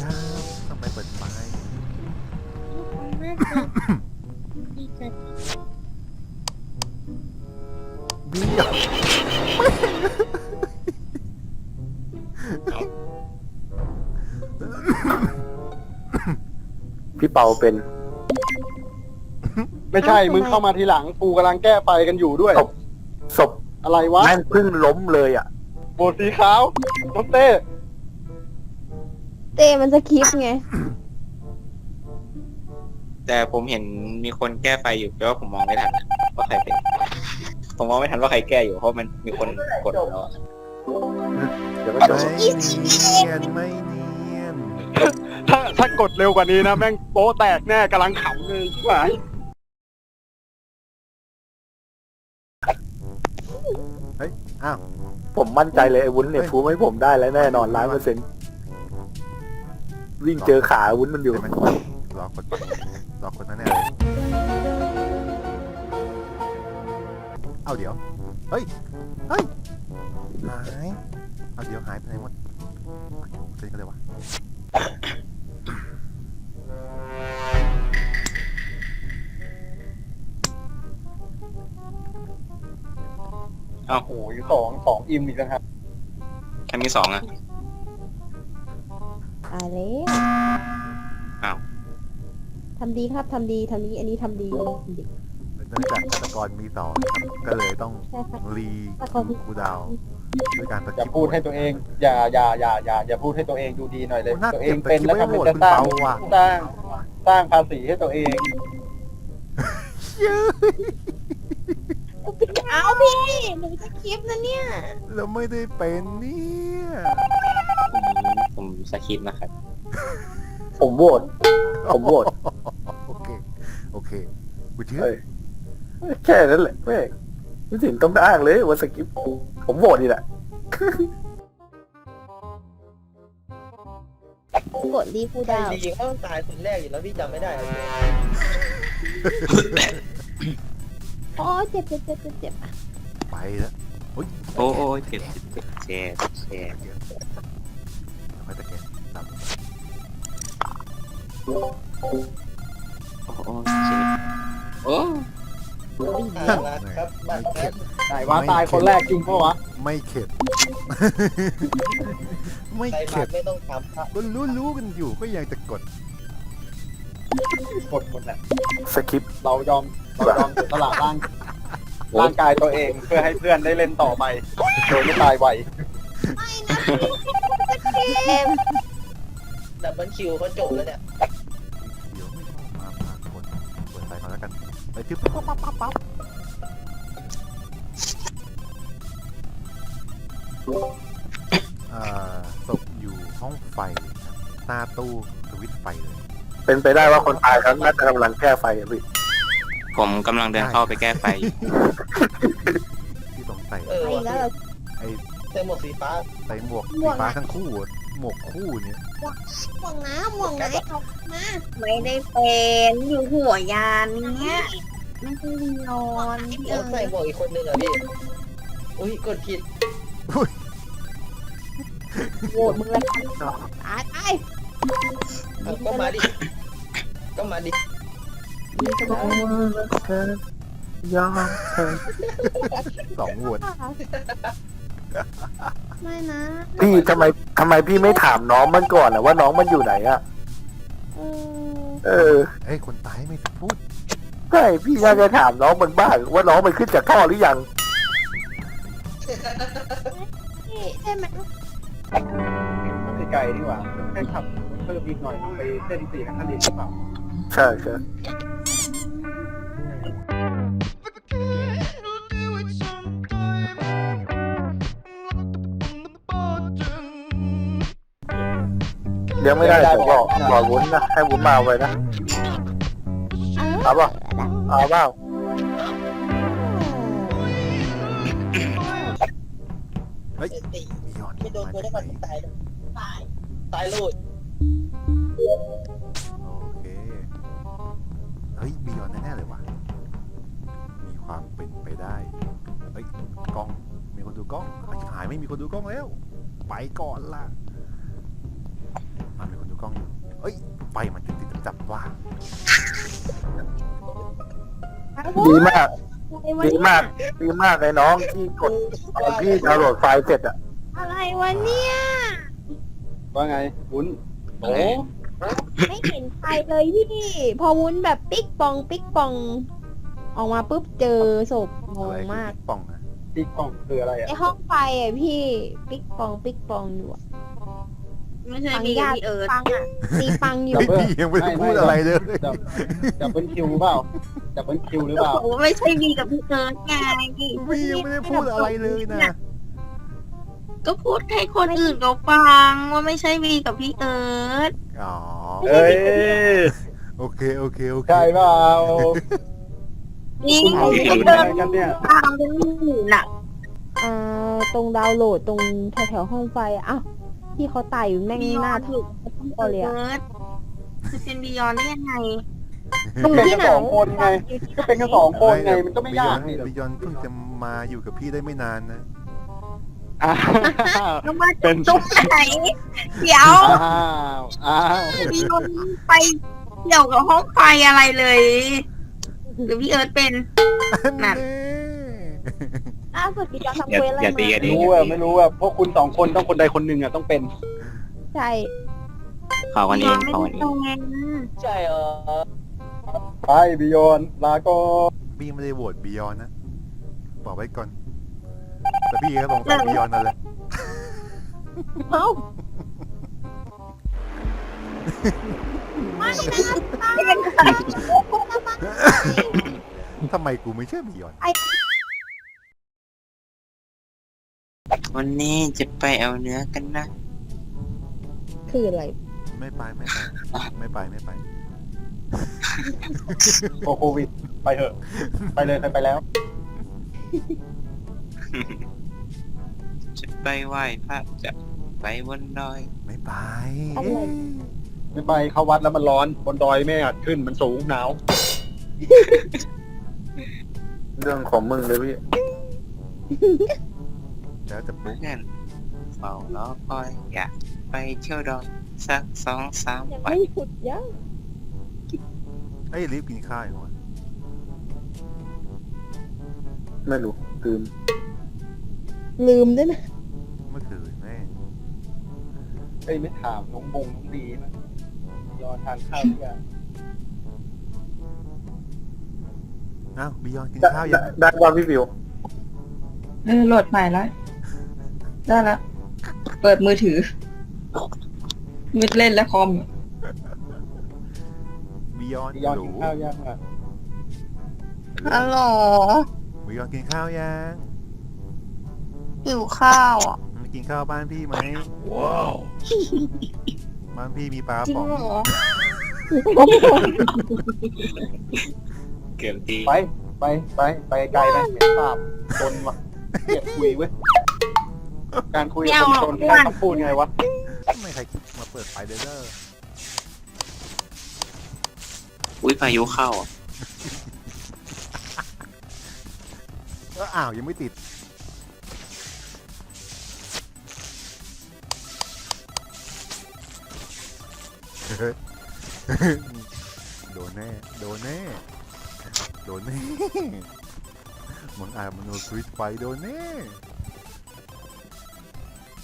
ครับทำไมเปิดไฟแม่จะดีใจเบี้ยวพี่เปาเป็น ไม่ใช่ มึงเข้ามาทีหลัง กูกำลังแก้ไฟกันอยู่ด้วย ศพ ศพอะไรวะ แม่งเพึ่งล้มเลยอะ โบสีขาวน้องเต้ เต้มันจะคลิปไง แต่ผมเห็นมีคนแก้ไฟอยู่แต่ว่าผมมองไม่ทันอะว่าใครเป็น ผมมองไม่ทันว่าใครแก้อยู่เพราะมันมีคนกดแล้วอะเดี๋ยวก็จบไม่เนียนไม่เนียนถ้าถ้ากดเร็วกว่านี้นะ แม่งโป๊ะแตกแน่กำลังขำเลยชิบหายอ้าวผมมั่นใจเลยไอ้วุ้นเนี่ยเฮ้ยพูดให้ผมได้แล้วแน่นอนร้อยเปอร์เซ็นต์ วิ่งเจอขาวุ้นมันอยู่ ใช่ไหมรอกดรอกดนั่นแน่เลยเอาเดี๋ยว เฮ้ย เฮ้ย หาย เอาเดี๋ยวหายไปไหนหมดเซ็นกันเลยวะโอ้โหสองสองอิมอีกนะครับใครมีสองอะ ตายแล้วอ้าว ทำดีครับทำดีทำนี้อันนี้ทำดี เนื่องจากฆาตกรมีสองครับก็เลยต้องใช่ครับรีฆาตกรมีคูลดาวน์ด้วยการสอกิย่าปพูดให้ตัวเอง อย่าอย่าอย่าอย่าอย่าพูดให้ตัวเองดูดีหน่อยเลย โอ้น่าตัวเอเก็งบแต่เป็นคิดแล้วไว้ทำหมเป็นดจะคุณสร้างเปาว่ะสร้างสร้างภาษีให้ตัวเองเอาพี่หนูจะคลิปนะเนี่ย แล้วไม่ได้เป็นเนี่ยผมผม สคริปต์นะครับ ผมโหวตผมโหวตโอเค โอเคกูเชื่อเฮ้ยแค่นั้นแหละแม่งไม่ถึงต้องอ้างเลยว่าสกิปกูผมโหวตนี่แหละ กดรีฟูลใครดาวน์ดีเขาต้องตายคนแรกอยู่แล้วพี่จำไม่ได้เหรออ๋อเจ็บเจ็บเจ็บเจ็บเจ็บไปแล้วโอ้โอ้ยเจ็บเจ็บเจ็บแชร์แชร์เดี๋ยว ไม่ตะเกียบตับโอ้โอ้เจ็บโอ้น่ารักครับบัตรแคปไหนว่าตายคนแรกจริงปะวะไม่เข็ด ไม่ใครบัเข็ตดรไม่ต้องทำครับก็รู้รู้กันอยู่ก็ยังจะกดกดหมดแหละสกิปเรายอมเรายอมเสียสละร่างร่างกายตัวเองเพื่อให้เพื่อนได้เล่นต่อไปโดยไม่ตายไวเต็ มดับเบิลคิวเขาจบแล้วเนี่ยเดี๋ยวไม่ต้องมามากดกดไปก่อนแล้วกันไปที่ปั๊บปั๊บปั๊บปั๊บอ่าศพอยู่ห้องไฟครับหน้าตู้สวิตช์ไฟเลยเป็นไปได้ว่าคนตายเขาน่าจะกำลังแก้ไฟอะพี่ผมกำลังเดินเข้าไปแก้ไฟอยู่ที่ตรงใส่เออไปอีกแล้วเหรอไอ้ใส่หมวกสีฟ้าใส่หมวกหมสีวกฟ้าอะทั้งคู่อะ หมวกคู่เนี่ยหม่วงน้ำหม่วงไหนเอามาไม่ได้เป็นอยู่หัวยานเนี้ยไม่ใช่วิญญาณพี่แล้วเอ๋ใส่ยหมวกอีกคนหนึ่งเหรอพี่ อุ้ยกดผิดโหวตมึงละกันตายตายเอาก็มาดิ ก็มาดิยอมเธอสองโหวต ไม่นะพี่ทำไมทำไมพี่ไม่ถามน้องมันก่อนอะว่าน้องมันอยู่ไหนอะเออเออเอ้ยคนตายไม่พูดใช่พี่น่าจะถามน้องมันบ้างว่าน้องมันขึ้นจากท่อหรือยังนี่ใช่ไหมไม่ไกลดีกว่าแค่ขับเพิ่มอีกหน่อยไปเส้นสี่นักขันดินหรือเปล่าใช่ใช่ ยงไม่ได้เดี๋ยวบอกบอกวุ้นนะให้วุ้นมาเอาไว้นะเอาเปล่าเอาเปล่าเฮ้ยเจ็ดสี่มีย้อนไม่โดนตัวได้มาก่อนจากไหนตายนะตายตายลูดโอเคเฮ้ยมีย้อนแน่ๆเลยว่ะมีความเป็นไปได้เฮ้ยกล้องมีคนดูกล้องไอ้หายไม่มีคนดูกล้องแล้ว ไปก่อนล่ะอะมีคนดู กล้องเอ้ยไฟมันติดติดจับๆว่าดีมากอะไรวะดีเนี่ยมากดีมากเลยน้องที่กดตอนพี่ดาวน์โหลดไฟล์เสร็จอะอะไรวะเนี่ย ว่าไงวุ้นโอ้ไม่เห็นใครเลยพี่ พอวุ้นแบบปิ๊กปองปิ๊กปอง ออกมาปุ๊บเจอศพงอะไรงคือมากปิ๊ป่องอะ ติ๊กกล่องคืออะไรในอะห้องไฟอะพี่ ปิ๊กปองปิ๊กปองอยู่อะ ไม่ใช่ฟังมีกับญาติพี่เอิร์ธฟังอะตีปังอยู่เฮ้ยพี่ยังไม่ได้พูดอะไรเลย ดับดับเบิลคิวเปล่าดับเบิลคิวหรือเปล่า โอ้ไม่ใช่มีกับพี่เอิร์ธไงพี่ยังไม่ได้พูดอะไรเลยนะ ก็พูดให้คนอื่นเขาฟังว่าไม่ใช่มีกับพี่เอิร์ธอ๋อ เอ้ยโอเค โอเค โอเค ใช่เปล่านี่คุณพี่ทำเอิยังร์ธไงกันเนี่ย ตามเป็นหมื่นอะ อ่า ตรงดาวน์โหลดตรงแถวๆห้องไฟอะ อ้าวพี่เขาตายอยู่แม่งหน้าถูกก็เลยอะเอิร์ธจะเป็นบียอนได้ยังไงก็เป็นกันสองคนไง ก็เป็นกันสองคนไง มันก็ไม่ยากนี่บิยอนเพิ่งจะมาอยู่กับพี่ได้ไม่นานนะอ้าวแล้วมาจุ๊บจุ๊บไหนเดี๋ยวอ้าวอ้าวบียอนไปเกี่ยวกับห้องไฟอะไรเลย หรือพี่เอิร์ธเป็นนั่น ล่าสุดพี่จอทำอย่าเควสอะไรอย่าตีกันมาดิ รู้อะไม่รู้อะพวกคุณสองคนต้องคนใดคนหนึ่งอะต้องเป็น ใช่เขากันเองไม่เขาได้กันเอตรงงนั้นใช่เออไปบิยอนลาก็พี่ไม่ได้โหวตบิยอนนะ บอกไว้ก่อน แต่พี่ก็ลงใส่บิยอนนั่นแหละ เอ้าทำไมกูไม่เชื่อบิยอน วันนี้จะไปเอาเนื้อกันนะ คืออะไร ไม่ไปไม่ไปไม่ไปไม่ไป โควิด ไปเถอะ ไปเลยใครไปแล้ว จะไปไหว้พระจะไปบนดอย ไม่ไป อะไร ไม่ไปเข้าวัดแล้วมันร้อน บนดอยไม่อาจขึ้นมันสูงหนาว เรื่องของมึงเลยพี่ แล้วแต่ปุ๊กเพื่อนเฝ้ารอคอยอยากไปเที่ยวดอยสักสองสามยังวันไม่ขุดยังเอ้ยรีบกินข้าวอยู่วะไม่รู้ลืมลืมด้วยนะเมื่อคืนแม่งเอ้ยไม่ถามน้องบงน้องดีนะยอนทานข้าวหรือยังอ้าวบิยอนกินได้ข้าวยังได้ว่าพี่วิวเออโหลดใหม่แล้ว ได้แล้วเปิดมือถือมืดเล่นและคอม บิยอนยอนหรูกินข้าวยังอะฮัลโหลบิยอนกินข้าวยังหิวข้าวอะ มากินข้าวบ้านพี่ไหมว้าวบ้านพี่มีปลาจริงป๋องเหรอเกือบตีไปไปไปไปไกลไปเห็นภาพจนวะเกลียดคุยเว้ย การคุยกับคนจนใครต้องพูดไงวะไม่ใครคิดมาเปิดไฟเดอร์อุ้ยพายุเข้าอะก็อ้าวยังไม่ติด โดนแน่ โดนแน่ โดนแน่มึงอาจมโนสวิตช์ไฟโดนแน่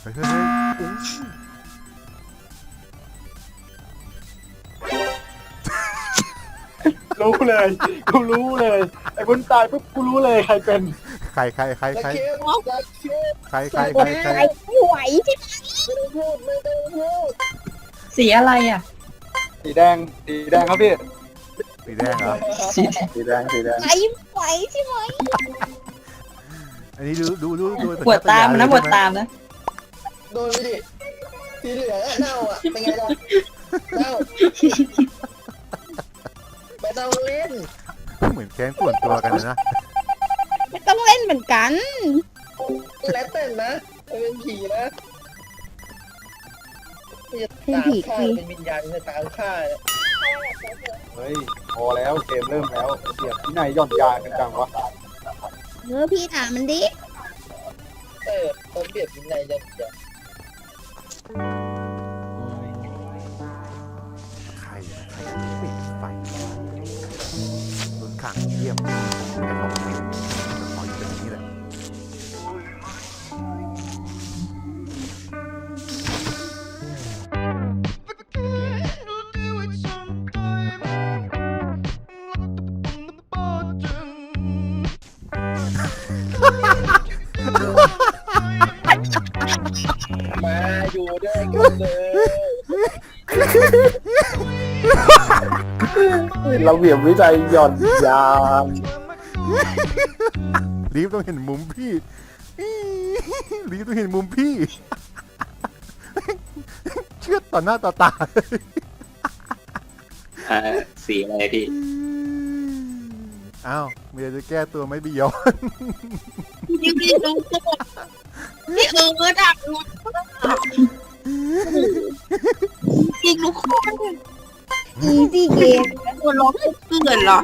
เฮ้ยเฮ้ยเฮ้ยอุ๊ยรู้เลย กูรู้เลย ไอ้บุญตายปุ๊บกูรู้เลยใครเป็น ใครใครใครตะใครเคียนตะเคียนใครใครใครใครไม่ไหวใช่ไหมไม่ต้องพูดไม่ต้องพูดสีอะไรอะ สีแดง สีแดงครับพี่ สีแดงเหรอสีแดง สีแดง สีแดงไหวไหวใช่ไหมอันนี้ดูดูดูดูปวดตามนะปวดใช่ไหตามนะ โดนไปดิสีเหลืองอะเน่าอะเป็นไงล่ะเน่าไม่ต้องเล่นเหมือนแค้นส่วนตัวกันเลยนะ ไม่ต้องเล่นเหมือนกัน แล้วแต่นะเป็นผีนะจะเป็นตามผีฆ่าคือเป็นวิญญาณจะตามฆ่าเนี่ยเฮ้ย พอแล้วเกมเริ่มแล้วเสียบที่ไหนหย่อนยากันจังวะ เออพี่ถามมันดิ เออตอนเปลี่ยนวิญญาณจะจะ ราเหวี่ยงวิจัยหย่อนยานลีฟต้องเห็นมุมพี่ลีฟต้องเห็นมุมพี่ เชื่อดต่อหน้าต่อตาอ่าสีอะไรพี่อ้าวเมียจะแก้ตัวไหม่บียอนพี่ไม่รู้พี่เอิร์ดอะรู้จริงทุกคนอีซี่เกม ตัวล้มเกลื่อนเหรอ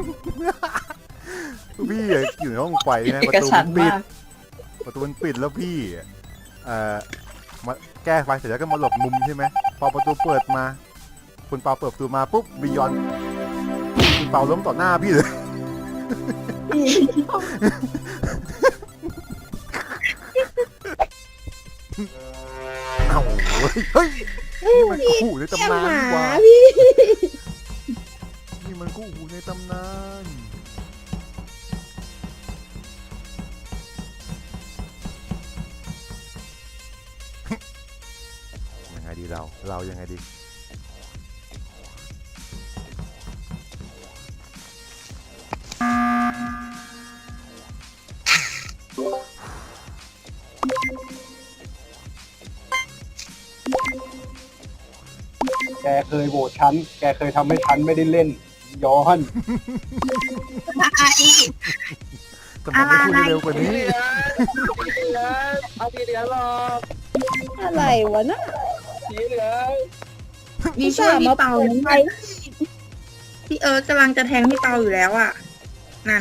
พี่อะอยู่ในห้องไฟนะประเอกตูฉัมันนท์ปิดมากประตูมันปิดแล้วพี่ เอ่อมาแก้ไฟเสร็จแล้วก็มาหลบมุมใช่ไหมพอประตูเปิดมา คุณเปาเปิดประตูมาปุ๊บบียอนคุณเปาล้มต่อหน้าพี่เลยเอ้าเฮ้ยเฮ้ยนี่มันคู่ในแก้ตำนานหดีมากว่าพี่นี่ มันคู่หูในตำนานยังไงดีเรา เรายังไงดีแกเคยโหวตฉัน แกเคยทำให้ฉันไม่ได้เล่น ย้อนไอ้ทำไมไม่พูดได้เร็วกว่านี้เอาสีเหลืองหรอกอะไรวะน่ะสีเหลืองมีช่วยพี่เปาไปพี่เอิร์ดกำลังจะแทงพี่เปาอยู่แล้วอะ นั่น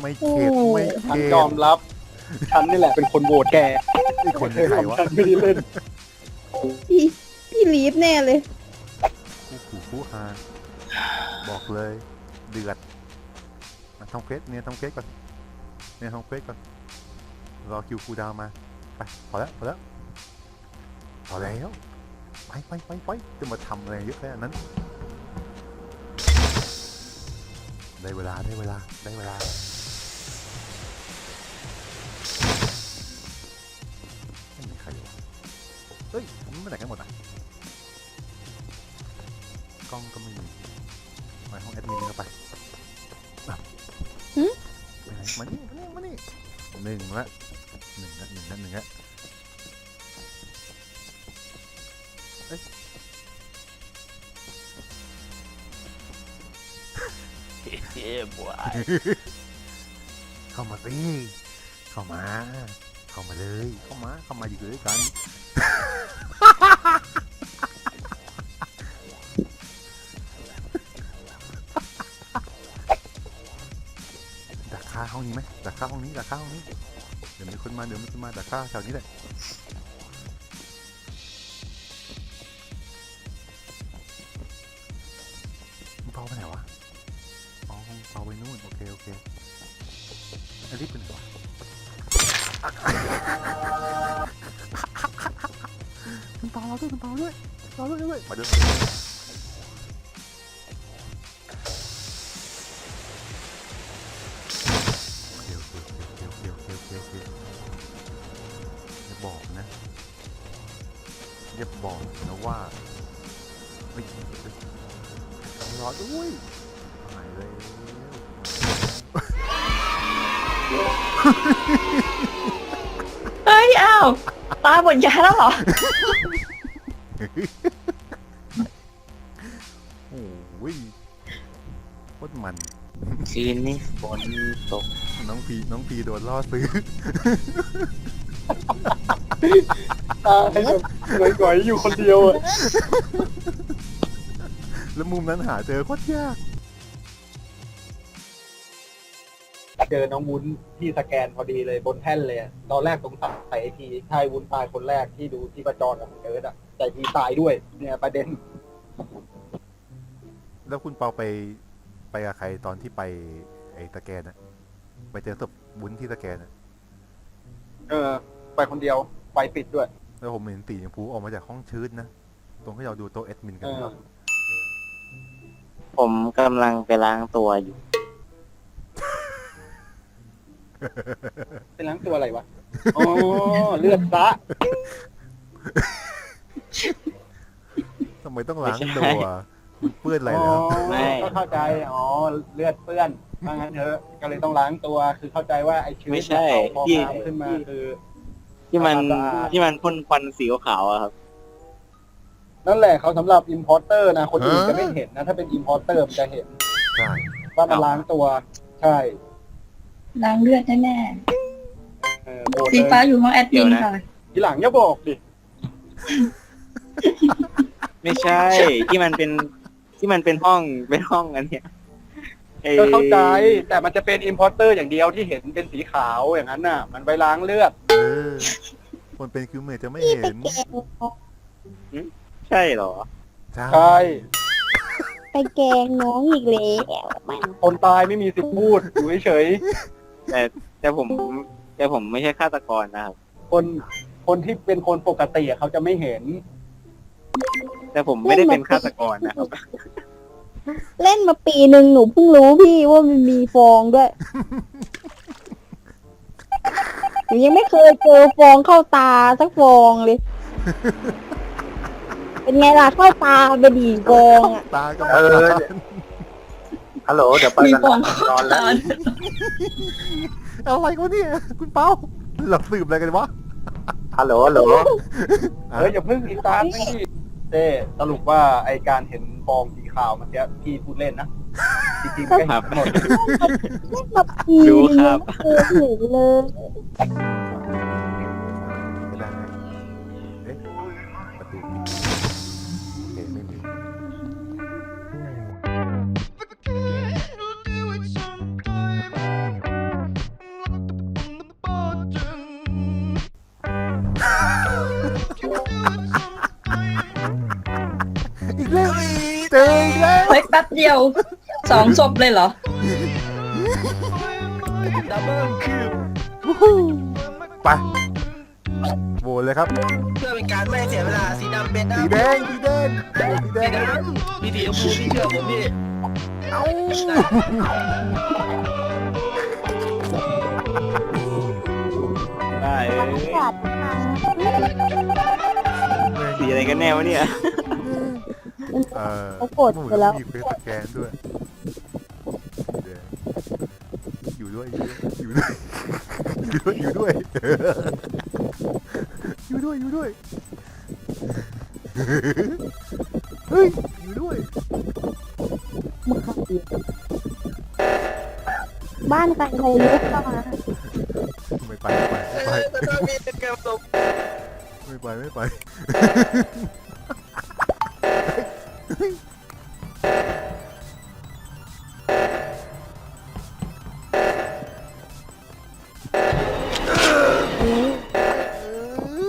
ไม่เข็ดไม่ฉันเข็ดยอมรับ ฉันนี่แหละเป็นคนโหวตแกไอ้คนเคยใครวะทำฉันไม่ได้เล่นพี่ พี่ลีฟแน่เลย คู่ขู่คู่ฮาบอกเลยเดือดมาทำเควสเนี่ยทำเควสก่อนเนี่ยทำเควสก่อนรอคิวคูลดาวน์มาไปพอแล้วพอแล้วพอแล้วไปไปไปไปจะมาทำอะไรเยอะแค่นั้น ได้เวลาได้เวลาได้เวลา ไม่มีใครอยู่เฮ้ยมันไปไหนกันหมดอะ หนึ่งละหนึ่งละหนึ่งละหนึ่งละเอ้ยเข้ามาสิเข้ามา เข้ามาเลย เข้ามา เข้ามาอยู่ด้วยกัน องนี้ไหมดักฆ่าห้องนี้ดักฆ่าห้องนี้เดี๋ยวมีคนมาเดี๋ยวมีคนมาดักฆ่าแถวนี้แหละมึงเปาไปไหนวะอ๋อเปาไปนู่นโอเคโอเครีบไปไหนวะมึงเปาเราด้วยมึงเปาด้วยเราด้วยด้วยมาเดินโบอกนะว่าไม่จริงเลยรอด้วยหายเลยเฮ้ยอ้าวตายหมดยาแล้วเหรอโอ้ยโคตรมัน คืนนี้ฝนตก น้องพีน้องพีโดนล่อซื้อ ตายแบบหงอยๆอยู่คนเดียวอะแล้วมุมนั้นหาเจอโคตรยากเจอน้องวุ้นที่สแกนพอดีเลยบนแท่นเลยอะตอนแรกสงสัยไอทีใช่วุ้นตายคนแรกที่ดูที่ประจรกับเอิร์ดอะแต่ทีตายด้วย เนี่ยประเด็นแล้วคุณเปาไปไปกับใครตอนที่ไปไอ้ตะแกรงอะไปเจอศพบุญที่ตะแกรงอะเออ ไปคนเดียวไฟปิดด้วย แล้วผมเห็นตีชมพูออกมาจากห้องชืดนะ ตรงที่เราดูโต๊ะแอดมินกันเออผมกำลังไปล้างตัวอยู่ เป็นล้างตัวอะไรวะ อ๋อ เลือดซะทำไมต้องล้างไม่ใช่ ตัวมันเปื้อนอะไรแล้วไม่ ก็เข้าใจ อ๋อ เลือดเปื้อนว่างั้นเถอะ ก็เลยต้องล้างตัว คือเข้าใจว่าไอ้เชื้อไม่ใช่พอที่น้ำขึ้นมาคือ ที่มันทำความสะอาด ที่มันพ่นควันสีขาวๆอะครับ นั่นแหละเขาสำหรับ importer นะ คนอื่นฮะจะไม่เห็นนะ ถ้าเป็น importer มันจะเห็นใช่ว่ามันล้างตัว ใช่ล้างเลือดแน่เออโบดๆสีเลยฟ้าอยู่ห้องแอดเดี๋มิยวนนะ ค่ะ ทีหลังอย่าบอกดิไม่ใช่ ที่มันเป็นที่มันเป็นห้องเป็นห้องอันเนี้ยไอ้ ก็เข้าใจแต่มันจะเป็น importer อย่างเดียวที่เห็นเป็นสีขาวอย่างนั้นน่ะ มันไปล้างเลือดเออคนเป็นคิวเมอร์จะไม่พี่เห็นไปแกล้งใช่เหรอ ใช่ ใช่ไปแกล้งน้องอีกแล้วมันคนตายไม่มีสิทธิ์พูดอยู่เฉยแต่แต่ผมแต่ผมไม่ใช่ฆาตกรนะครับ ๆคนคนที่เป็นคนปกติอะเขาจะไม่เห็น แต่ผมไม่ได้เป็นฆาตกรนะครับ เล่นมาปีหนึ่งหนูเพิ่งรู้พี่ว่ามันมีฟองด้วย หนูยังไม่เคยเจอฟองเข้าตาสักฟองเลย เป็นไงล่ะเข้าตาไปดีฟองอะตาก็เอมาอฮัลโหล เดี๋ยวไปมีกันฟองนอนแล้ว อะไรวะเนี่ยคุณเปาเราสืบอะไรกันวะฮัลโหลฮัลโหล เฮ้ยอย่าเพิ่งอีตาร์ทไม่ดีเต้สรุปว่าไอการเห็นฟองสี ขาวเมื่อกี้พี่พูดเล่นนะ จริงๆก็เห็นหมดเล่นมาปีหรู้นึงครับยังไม่เคยเห็นเลย เฮ้ยแป๊บเดียวสองศพเลยเหรอไปโหวตเลยครับ เพื่อเป็นการไม่เสียเวลาสีดำเป็นสีแดงสีแดงสีแดสีง ดำพี่สีชมพูพี่เชื่อผมพี่เอ้าได้เอ้ยขาดมาสีอะไรกันแน่วะเนี่ย เออเขากดไปแล้ว มีเฟสสแกนด้วยสีแดงอยู่ด้วย อยู่ด้วย อยู่ด้วย อยู่ด้วย อยู่ด้วย อยู่ด้วย เฮ้ย อยู่ด้วยมาขับอีกบ้านใครใครลุกเข้ามาไม่ไปไม่ไปเอไม่อไปแต่ตอนนี้เป็นการตกไม่ไปไม่ไป เอ้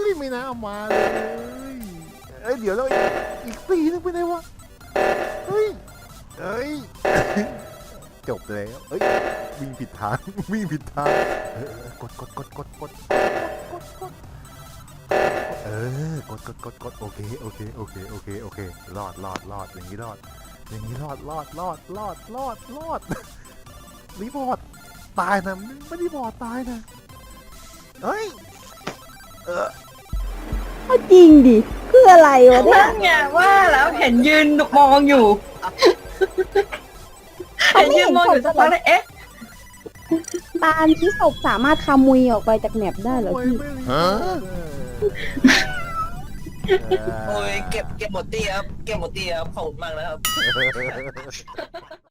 ยไม่น่าเอามาเลยเอ้ยเดี๋ยวแล้วอีกอีกสีนึงไปไหนวะเฮ้ยเอ้ย จบแล้วเอ้ยวิ่งผิดทาง วิ่งผิดทางเออเออกดกดกดกดกด ออกดกดกดกดโอเคโอเคโอเคโอเคโอเครอดรอดรอดอย่างนี้รอด อย่างนี้รอดรอดรอดรอดรอดรอดรีพอร์ตตายนะไม่ไม่ได้บอดตายนะเฮ้ยเออก็จริงดิคืออะไรวะเนี่ยนั่นไงว่าแล้วเห็นยืนมองอยู่เห็นยืนมองอยู่สักพักเลยเอ๊ะตามที่ศพสามารถขมุยออกไปจากแมปได้เหรอโอ้ยพี่ โอ้ยเก็บเก็บหมดตีครับ เก็บหมดตีครับขอบคุณมากนะครับ